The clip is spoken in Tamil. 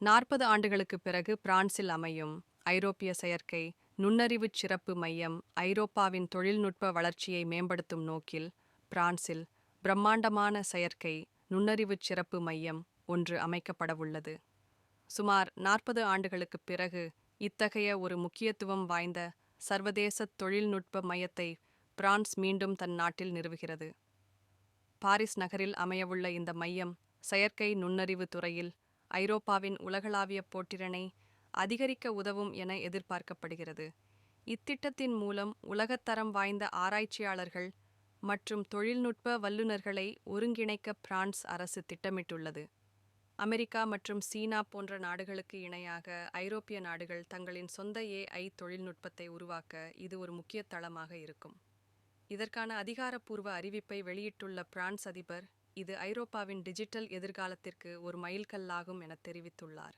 நாற்பது ஆண்டுகளுக்குப் பிறகு பிரான்சில் அமையும் ஐரோப்பிய செயற்கை நுண்ணறிவுச் சிறப்பு மையம் ஐரோப்பாவின் தொழில்நுட்ப வளர்ச்சியை மேம்படுத்தும் நோக்கில் பிரான்சில் பிரம்மாண்டமான செயற்கை நுண்ணறிவுச் சிறப்பு மையம் ஒன்று அமைக்கப்படவுள்ளது. சுமார் நாற்பது ஆண்டுகளுக்குப் பிறகு இத்தகைய ஒரு முக்கியத்துவம் வாய்ந்த சர்வதேச தொழில்நுட்ப மையத்தை பிரான்ஸ் மீண்டும் தன் நாட்டில் நிறுவுகிறது. பாரிஸ் நகரில் அமையவுள்ள இந்த மையம் செயற்கை நுண்ணறிவு துறையில் ஐரோப்பாவின் உலகளாவிய போட்டிறனை அதிகரிக்க உதவும் என எதிர்பார்க்கப்படுகிறது. இத்திட்டத்தின் மூலம் உலகத்தரம் வாய்ந்த ஆராய்ச்சியாளர்கள் மற்றும் தொழில்நுட்ப வல்லுநர்களை ஒருங்கிணைக்க பிரான்ஸ் அரசு திட்டமிட்டுள்ளது. அமெரிக்கா மற்றும் சீனா போன்ற நாடுகளுக்கு இணையாக ஐரோப்பிய நாடுகள் தங்களின் சொந்த ஏஐ தொழில்நுட்பத்தை உருவாக்க இது ஒரு முக்கிய தளமாக இருக்கும். இதற்கான அதிகாரப்பூர்வ அறிவிப்பை வெளியிட்டுள்ள பிரான்ஸ் அதிபர் இது ஐரோப்பாவின் டிஜிட்டல் எதிர்காலத்திற்கு ஒரு மைல்கல்லாகும் என தெரிவித்துள்ளார்.